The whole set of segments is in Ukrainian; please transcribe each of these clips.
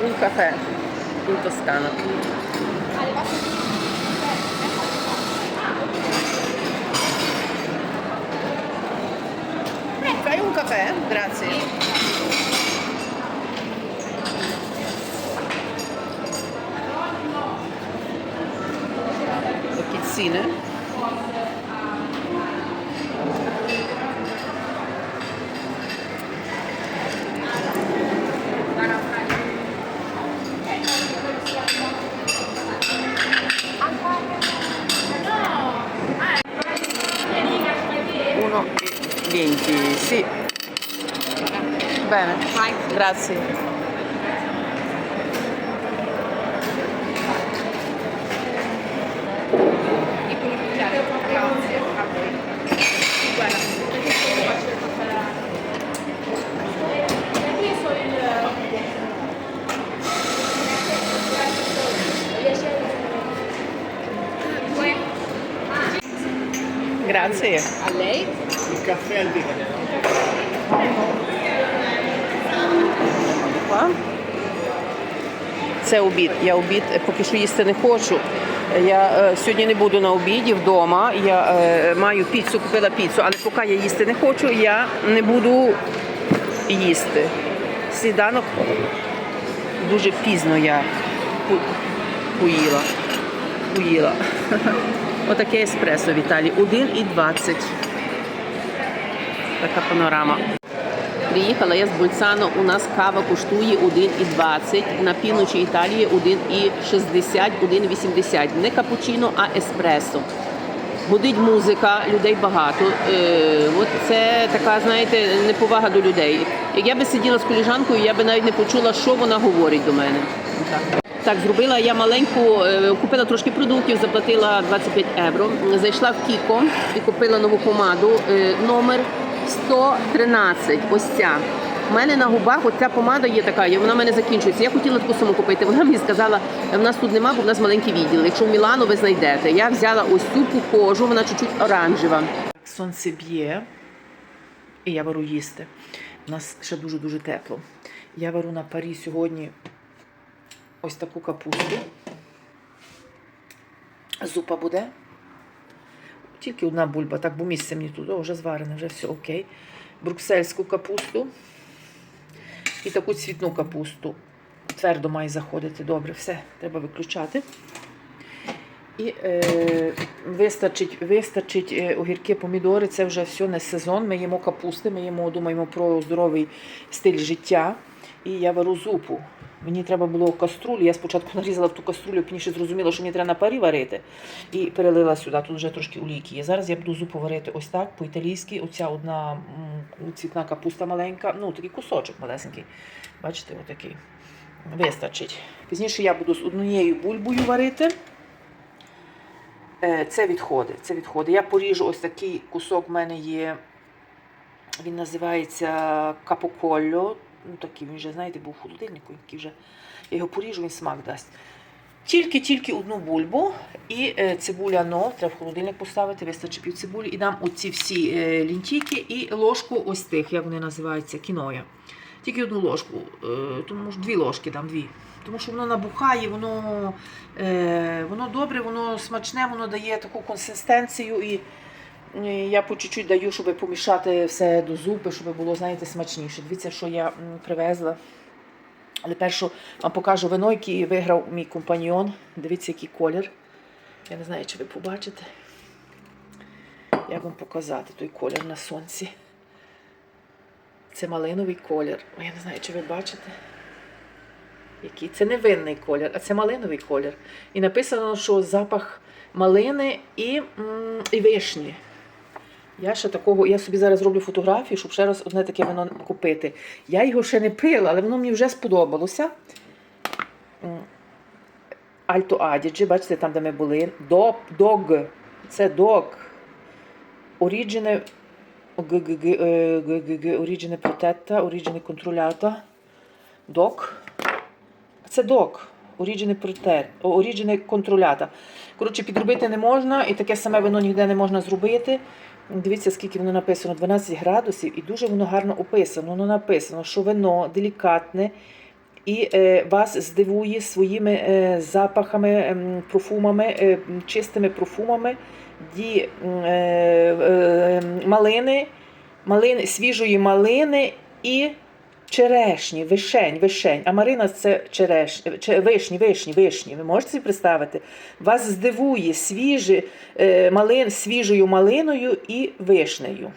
Un caffè in Toscana. Fai un caffè? Grazie. Bocchezzine. Grazie. Grazie. A lei? Il caffè al. Це обід. Я обід е, поки що їсти не хочу. Я е, сьогодні не буду на обіді вдома. Я е, маю піцу, купила піцу, але поки я їсти не хочу, я не буду їсти. Сніданок дуже пізно я поїла. Поїла. Отаке еспресо в Італії. 1,20. Така панорама. Приїхала я з Больцано. У нас кава коштує 1,20. На півночі Італії 1,60, 1,80. Не капучино, а еспресо. Гудить музика, людей багато. Е, от це така, знаєте, неповага до людей. Як я би сиділа з коліжанкою, я би навіть не почула, що вона говорить до мене. Так. Так, зробила я маленьку, е, купила трошки продуктів, заплатила 25 євро. Зайшла в Кіко і купила нову помаду. е, Номер 113. Ось ця. У мене на губах оця помада є така, вона в мене закінчується. Я хотіла таку саму купити. Вона мені сказала, в нас тут нема, бо в нас маленький відділ. Якщо в Мілану ви знайдете. Я взяла ось цю похожу, вона чуть-чуть оранжева. Сонце б'є, і я беру їсти. У нас ще дуже-дуже тепло. Я беру на парі сьогодні ось таку капусту. Зупа буде. Тільки одна бульба, так, бо місце мені тут, вже зварене, вже все окей. Бруксельську капусту і таку цвітну капусту. Твердо має заходити. Добре, все, треба виключати. І е, вистачить, вистачить е, огірки, помідори, це вже все не сезон. Ми їмо капусти, ми їмо, думаємо про здоровий стиль життя. І я вару зупу. Мені треба було каструлю. Я спочатку нарізала в ту каструлю, пізніше зрозуміла, що мені треба на парі варити. І перелила сюди. Тут вже трошки олійки є. Зараз я буду зупу варити ось так, по-італійськи. Оця одна цвітна капуста маленька, ну такий кусочок малесенький. Бачите, отакий. Вистачить. Пізніше я буду з однією бульбою варити. Е, Це відходи. Це відходи. Я поріжу ось такий кусок в мене є. Він називається капоколло. Ну, такий він вже, знаєте, був в холодильнику, який вже я його поріжу, він смак дасть. Тільки-тільки одну бульбу і е, цибуля нов, треба в холодильник поставити, вистачить пів цибулі. І дам оці всі е, лінтійки і ложку ось тих, як вони називаються, кіноя. Тільки одну ложку, е, тому що дві ложки дам, дві. Тому що воно набухає, воно, воно добре, воно смачне, воно дає таку консистенцію. І я по чуть-чуть даю, щоб помішати все до зупи, щоб було, знаєте, смачніше. Дивіться, що я привезла. Але першу вам покажу вино, який виграв мій компаньйон. Дивіться, який колір. Я не знаю, чи ви побачите. Як вам показати той колір на сонці. Це малиновий колір. Я не знаю, чи ви бачите. Який? Це не винний колір, а це малиновий колір. І написано, що запах малини і, і вишні. Я ще такого, я собі зараз роблю фотографію, щоб ще раз одне таке вино купити. Я його ще не пила, але воно мені вже сподобалося. Альто Адіджі, бачите, там, де ми були. Дог. Це дог. Origine Origine protetta, origine controllata. Док. Це док. Origine protetta, origine controllata. Коротше, підробити не можна, і таке саме вино ніде не можна зробити. Дивіться, скільки воно написано: 12 градусів, і дуже воно гарно описано. Воно написано, що вино делікатне і е, вас здивує своїми е, запахами, ем, профумами, е, чистими профумами ді, малини, малини, свіжої малини і черешні, вишень, вишень. А Марина це череш, че- вишні, вишні, вишні. Ви можете собі представити? Вас здивує свіжі, е, малин, свіжою малиною і вишнею.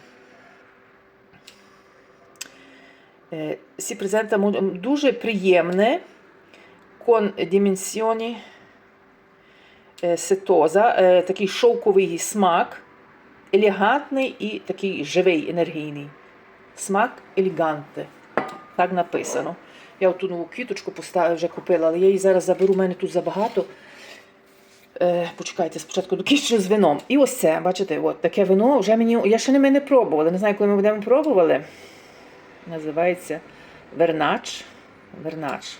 Е, Сі презента дуже приємне con dimensioni е, сетоза, такий шовковий смак, елегантний і такий живий, енергійний. Смак елеганте. Так написано. Я оту нову квіточку поставила, вже купила, але я її зараз заберу, у мене тут забагато. Е, почекайте, спочатку докінчу з вином. І ось це, бачите, от таке вино вже мені. Я ще не ми не пробувала. Не знаю, коли ми будемо пробували. Називається Вернач. Вернач.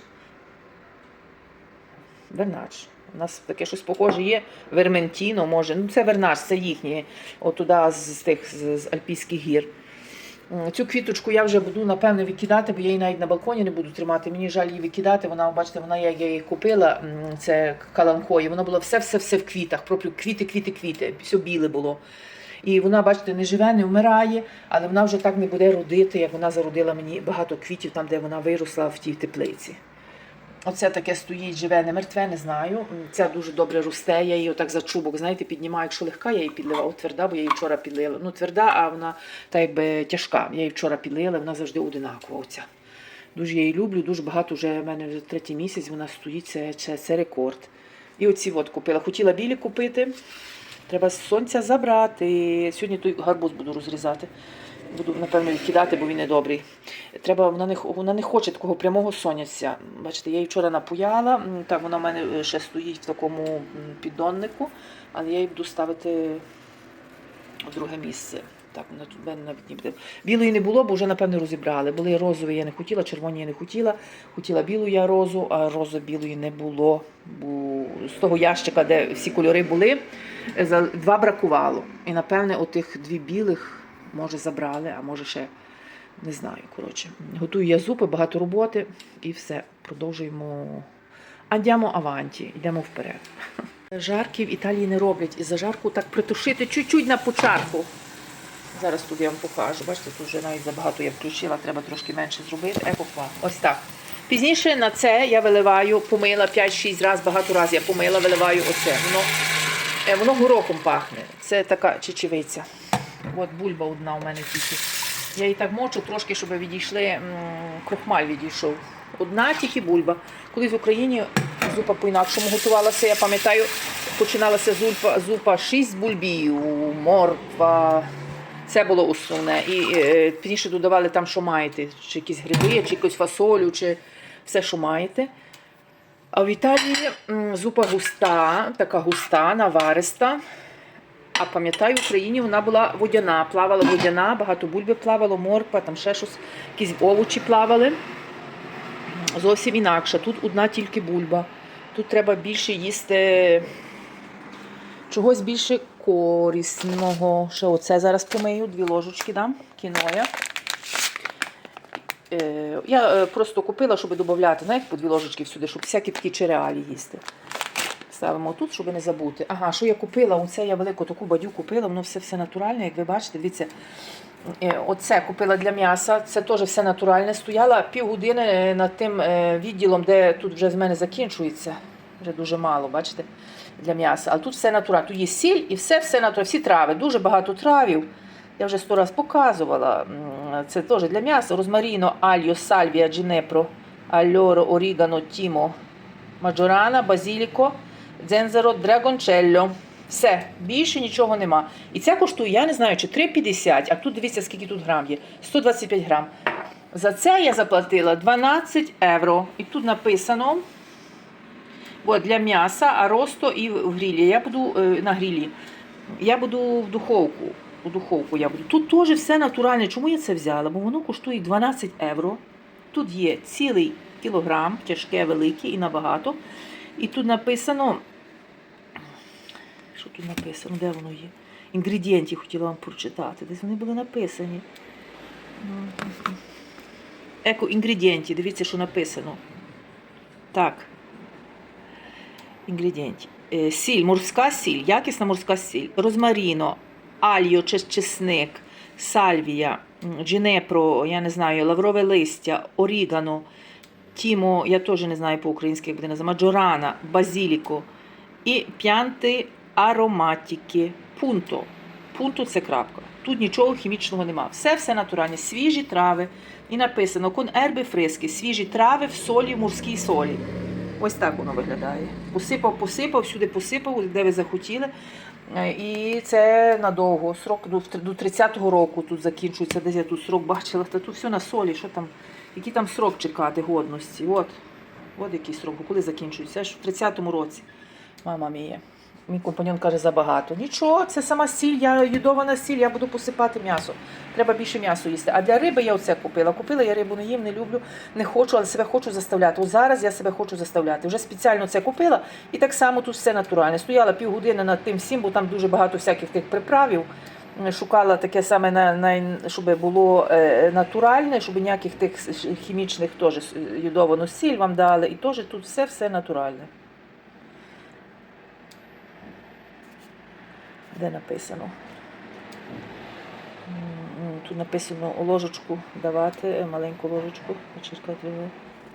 Вернач. У нас таке щось похоже є. Верментіно, може. Ну, це Вернач, це їхнє. Отуда з, з тих з, з Альпійських гір. Цю квіточку я вже буду, напевно, викидати, бо я її навіть на балконі не буду тримати. Мені жаль її викидати. Вона, бачите, вона, я її купила, це каланкої, воно було все-все-все в квітах. Проплю квіти, квіти, квіти. Все біле було. І вона, бачите, не живе, не вмирає, але вона вже так не буде родити, як вона зародила мені багато квітів там, де вона виросла в тій теплиці. Оце таке стоїть, живе, не мертве, не знаю. Ця дуже добре росте. Я її отак за чубок, знаєте, піднімаю, якщо легка, я її підливаю. От тверда, бо я її вчора підлила. Ну, тверда, а вона та якби тяжка. Я її вчора підлила, вона завжди одинакова. Оця. Дуже я її люблю, дуже багато вже в мене вже третій місяць вона стоїть, це, це, це рекорд. І оці от купила. Хотіла білі купити. Треба з сонця забрати. Сьогодні той гарбуз буду розрізати. Буду, напевно, відкидати, бо він не добрий. Треба, вона не, вона не хоче такого прямого сонця. Бачите, я її вчора напояла. Так, вона в мене е, ще стоїть в такому піддоннику, але я її буду ставити в друге місце. Так, вона тут мене навіть не буде. Білої не було, бо вже, напевно, розібрали. Були розові, я не хотіла, червоні я не хотіла. Хотіла білу я розу, а рози білої не було. Бо з того ящика, де всі кольори були, е, два бракувало. І, напевне, отих дві білих, може, забрали, а може ще не знаю. Коротше, готую я зупи, багато роботи і все. Продовжуємо. Андямо аванті, йдемо вперед. Жарки в Італії не роблять. І за жарку так притушити чуть-чуть на початку. Зараз тут я вам покажу. Бачите, тут вже навіть забагато я включила, треба трошки менше зробити. Екохва. Ось так. Пізніше на це я виливаю, помила 5-6 разів, багато разів я помила, виливаю оце. Воно, е, воно горохом пахне. Це така чечевиця. От бульба одна у мене тільки. Я її так мочу трошки, щоб відійшли, крохмаль відійшов. Одна тільки бульба. Колись в Україні зупа по-інакшому готувалася. Я пам'ятаю, починалася зупа, зупа 6 бульбів, морква. Це було основне. І е, пізніше додавали там, що маєте, чи якісь гриби, чи якусь фасолю, чи все, що маєте. А в Італії зупа густа, така густа, навариста. А пам'ятаю, в Україні вона була водяна, плавала водяна, багато бульби плавало, морква, там ще щось, якісь овочі плавали. Зовсім інакше. Тут одна тільки бульба. Тут треба більше їсти чогось більше корисного. Ще оце зараз помию, дві ложечки дам, кіноя. Е, я е, просто купила, щоб додати, знаєте, по дві ложечки всюди, щоб всякі такі череалі їсти. Ставимо тут, щоб не забути. Ага, що я купила? Оце я велику таку бадю купила, воно все все натуральне, як ви бачите, дивіться. Е, Оце купила для м'яса, це теж все натуральне. Стояла півгодини е, над тим е, відділом, де тут вже з мене закінчується. Вже дуже мало, бачите, для м'яса. Але тут все натуральне. Тут є сіль і все все натуральне. Всі трави, дуже багато травів. Я вже сто раз показувала. Це теж для м'яса. Розмаріно, альо, сальвія, джинепро, альоро, орігано, тімо, маджорана, базіліко, дзензеро, драгончелло. Все, більше нічого нема. І ця коштує, я не знаю, чи 3,50, а тут дивіться, скільки тут грам є. 125 грам. За це я заплатила 12 євро. І тут написано от, для м'яса, аросто і в грілі. Я буду е, на грілі. Я буду в духовку. У духовку я буду. Тут теж все натуральне. Чому я це взяла? Бо воно коштує 12 євро. Тут є цілий кілограм, тяжке, велике і набагато. І тут написано. Що тут написано? Де воно є? Інгредієнти хотіла вам прочитати. Десь вони були написані. Еко інгредієнти, дивіться, що написано. Так. Інгредієнти. Е, Сіль, морська сіль, якісна морська сіль, розмаріно, альо, чи чесник, сальвія, джинепро, я не знаю, лаврове листя, орігано, тімо, я теж не знаю по-українськи, як буде називати, маджорана, базіліко і п'янти ароматики. Пунто. Пунто це крапка. Тут нічого хімічного нема. Все все натуральне. Свіжі трави. І написано кон ерби фриски, свіжі трави в солі, в морській солі. Ось так воно виглядає. Посипав, посипав, всюди посипав, де ви захотіли. І це надовго. Срок до 30-го року тут закінчується. Десь я тут срок бачила. Та тут все на солі. Що там? Який там срок чекати годності? От. От який срок. Коли закінчується? Аж в 30-му році. Мама мія. Мій компаньон каже, забагато. Нічого, це сама сіль, я юдована сіль, я буду посипати м'ясо. Треба більше м'ясо їсти. А для риби я оце купила. Купила, я рибу не їм, не люблю, не хочу, але себе хочу заставляти. От зараз я себе хочу заставляти. Вже спеціально це купила, і так само тут все натуральне. Стояла півгодини над тим всім, бо там дуже багато всяких тих приправів. Шукала таке саме на, на щоб було е, натуральне, щоб ніяких тих хімічних теж юдовану сіль вам дали. І теж тут все все натуральне. Де написано? Тут написано ложечку давати, е, маленьку ложечку.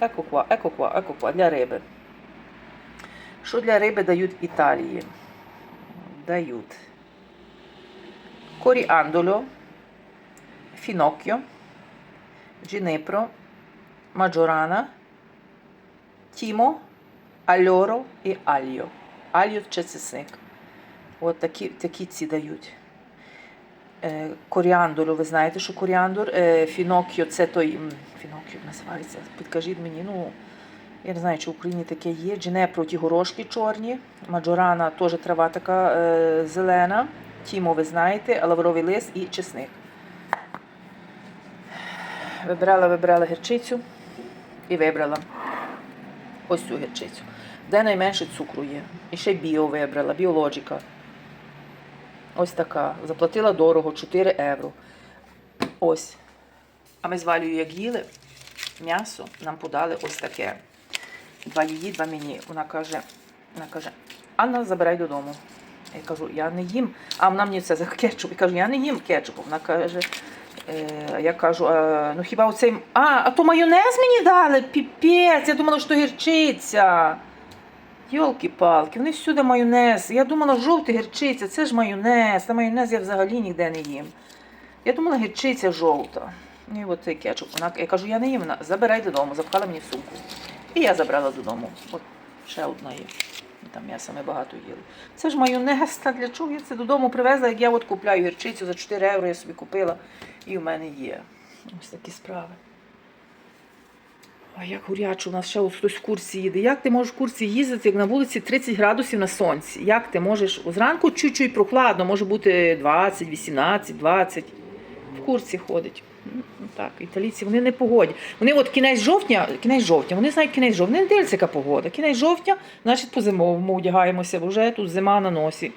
Екоква, екоква, екоква для риби. Що для риби дають в Італії? Дають коріандоло, фіноккіо, джинепро, маджорана, тімо, альоро і альо. Альо це чесник. От такі, такі ці дають. Е, коріандору, ви знаєте, що коріандор, е, фінокіо, це той. Фінокіо називається. Підкажіть мені, ну, я не знаю, чи в Україні таке є. Джинепро, ті горошки чорні, маджорана теж трава така е, зелена. Тімо, ви знаєте, лавровий лист і чесник. Вибирала гірчицю і вибрала ось цю гірчицю. Де найменше цукру є. І ще біо вибрала, біологіка. Ось така. Заплатила дорого, 4 євро. Ось. А ми з Валею як їли м'ясо, нам подали ось таке. Два її, два мені. Вона каже, вона каже, Анна, забирай додому. Я кажу, я не їм. А вона мені це за кетчуп. Я кажу, я не їм кетчупу. Вона каже, е, я кажу, е, ну хіба оцей. А, а то майонез мені дали? Піпець, я думала, що гірчиця. Йолки-палки, вони всюди майонез. Я думала, жовтий гірчиця, це ж майонез. Та майонез я взагалі ніде не їм. Я думала, гірчиця жовта. І от цей кетчуп. Вона, я кажу, я не їм. Вона, забирай додому, запхала мені в сумку. І я забрала додому. От ще одна є. Там м'яса ми багато їли. Це ж майонез, та для чого я це додому привезла, як я от купляю гірчицю за 4 євро, я собі купила, і в мене є. Ось такі справи. А як гуряче, у нас ще хтось в курсі їде. Як ти можеш в курсі їздити, як на вулиці 30 градусів на сонці? Як ти можеш? Зранку чуть-чуть прохладно, може бути 20, 18, 20. В курсі ходить. Так, італійці вони не погоді. Вони от кінець жовтня, кінець жовтня, вони знають кінець жовтня, не дивляться, яка погода. Кінець жовтня, значить по зимовому одягаємося, бо вже тут зима на носі.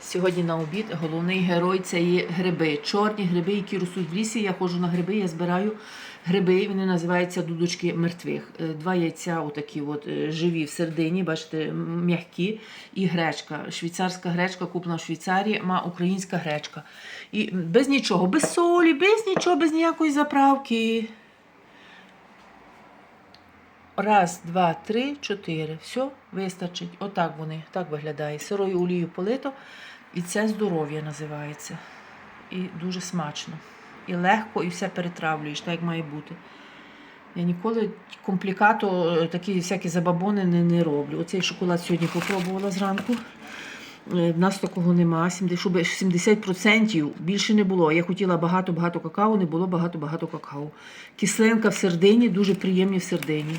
Сьогодні на обід головний герой це є гриби. Чорні гриби, які ростуть в лісі. Я ходжу на гриби, я збираю гриби. Вони називаються дудочки мертвих. Е, Два яйця, отакі от е, живі в середині, бачите, м'які, і гречка. Швейцарська гречка, куплена в Швейцарії, ма українська гречка. І без нічого, без солі, без нічого, без ніякої заправки. Раз, два, три, чотири. Все, вистачить. Отак вони, так виглядає. Сирою олією полито. І це здоров'я називається. І дуже смачно. І легко, і все перетравлюєш, так як має бути. Я ніколи комплікато, е, такі всякі забабони не, не роблю. Оцей шоколад сьогодні попробувала зранку. Е, В нас такого нема. 70, щоб 70% більше не було. Я хотіла багато-багато какао, не було багато-багато какао. Кислинка в середині, дуже приємні в середині.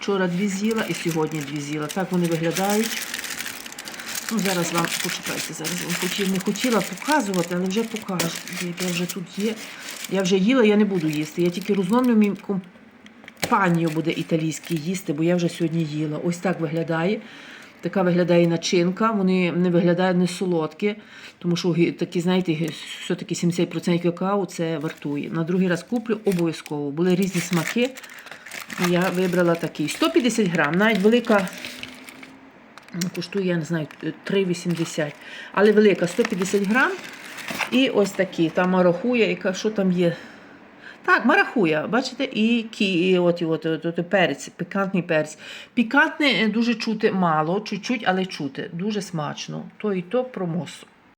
Вчора дві з'їла і сьогодні дві з'їла. Так вони виглядають. Ну, зараз вам почекайте, зараз вам хотів, не хотіла показувати, але вже покажу. Я вже тут є. Я вже їла, я не буду їсти. Я тільки розломлю мій компанію буде італійський їсти, бо я вже сьогодні їла. Ось так виглядає. Така виглядає начинка, вони не виглядають не солодкі, тому що такі, знаєте, все-таки 70% какао це вартує. На другий раз куплю обов'язково. Були різні смаки. Я вибрала такий 150 грам, навіть велика. Коштує, я не знаю, 3,80. Але велика 150 грам. І ось такі. Там марахуя, яка що там є. Так, марахуя, бачите, і кі, і от, і от, от, от, перець, пікантний перець. Пікантний е, дуже чути мало, чуть-чуть, але чути. Дуже смачно. То і то промос.